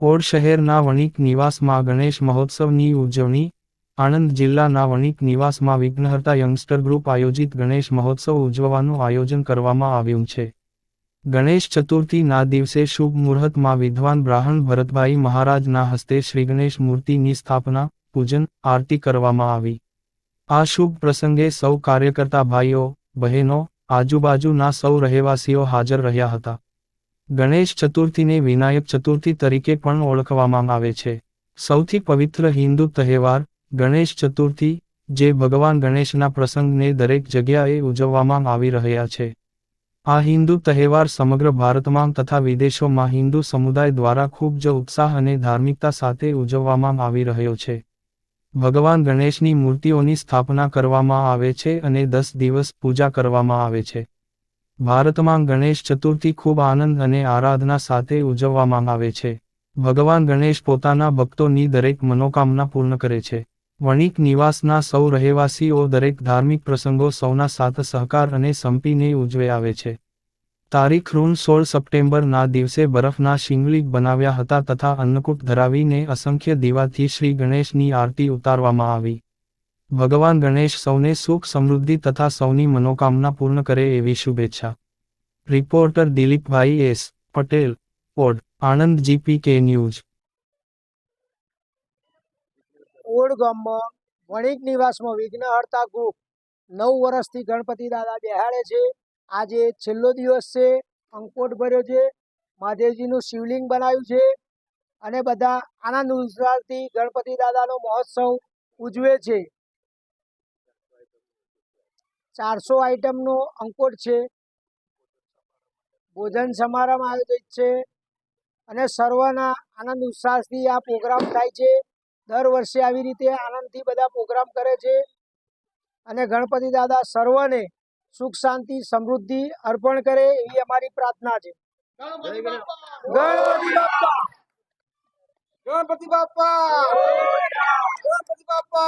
Odd શહેરના વણિક નિવાસમાં ગણેશ મહોત્સવની ઉજવણી, આણંદ જિલ્લાના વણિક નિવાસમાં વિઘ્નહર્તા યંગસ્ટર ગ્રુપ આયોજિત ગણેશ મહોત્સવ ઉજવવાનું આયોજન કરવામાં આવ્યું છે. ગણેશ ચતુર્થીના દિવસે શુભ મુહૂર્તમાં વિદ્વાન બ્રાહ્મણ ભરતભાઈ મહારાજના હસ્તે શ્રી ગણેશ મૂર્તિની સ્થાપના, પૂજન, આરતી કરવામાં આવી. આ શુભ પ્રસંગે સૌ કાર્યકર્તા ભાઈઓ, બહેનો, આજુબાજુના સૌ રહેવાસીઓ હાજર રહ્યા હતા. ગણેશ ચતુર્થીને વિનાયક ચતુર્થી તરીકે પણ ઓળખવામાં આવે છે. સૌથી પવિત્ર હિન્દુ તહેવાર, ગણેશ ચતુર્થી, જે ભગવાન ગણેશના પ્રસંગને દરેક જગ્યાએ ઉજવવામાં આવી રહ્યા છે. આ હિન્દુ તહેવાર સમગ્ર ભારતમાં તથા વિદેશોમાં હિન્દુ સમુદાય દ્વારા ખૂબ જ ઉત્સાહ અને ધાર્મિકતા સાથે ઉજવવામાં આવી રહ્યો છે. ભગવાન ગણેશની મૂર્તિઓની સ્થાપના કરવામાં આવે છે અને દસ દિવસ પૂજા કરવામાં આવે છે. ભારતમાં ગણેશ ચતુર્થી ખૂબ આનંદ અને આરાધના સાથે ઉજવવામાં આવે છે. ભગવાન ગણેશ પોતાના ભક્તોની દરેક મનોકામના પૂર્ણ કરે છે. વણિક નિવાસના સૌ રહેવાસીઓ દરેક ધાર્મિક પ્રસંગો સૌના સાથ સહકાર અને સંપીને ઉજવે આવે છે. તારીખ ઋણ સોળ સપ્ટેમ્બરના દિવસે બરફના શિંગલી બનાવ્યા હતા તથા અન્નકૂટ ધરાવીને અસંખ્ય દીવાથી શ્રી ગણેશની આરતી ઉતારવામાં આવી. ભગવાન ગણેશ સૌને સુખ સમૃદ્ધિ તથા સૌની મનોકામના પૂર્ણ કરે એવી શુભેચ્છા. Reporter Dilipbhai S. Patel, Od, Anand GP K news. Od ગામમાં વણિક નિવાસમાં વિઘ્નહર્તા ગ્રુપ નવ વર્ષથી ગણપતિ દાદા બેહાડે છે. આજે છેલ્લો દિવસ છે. અંકોટ ભર્યો છે. મહાદેવજીનું શિવલિંગ બનાવ્યું છે. અને બધા આનંદ ઉત્સાહથી ગણપતિ દાદાનો મહોત્સવ ઉજવે છે. ચારસો આઈટમનો અંકોટ છે. ભોજન સમારંભ આયોજિત છે અને સર્વના આનંદ ઉત્સાહથી આ પ્રોગ્રામ થાય છે. દર વર્ષે આવી રીતે આનંદથી બધા પ્રોગ્રામ કરે છે અને ગણપતિ દાદા સર્વને સુખ શાંતિ સમૃદ્ધિ અર્પણ કરે એવી અમારી પ્રાર્થના છે. ગણપતિ બાપા! ગણપતિ બાપા! ગણપતિ બાપા!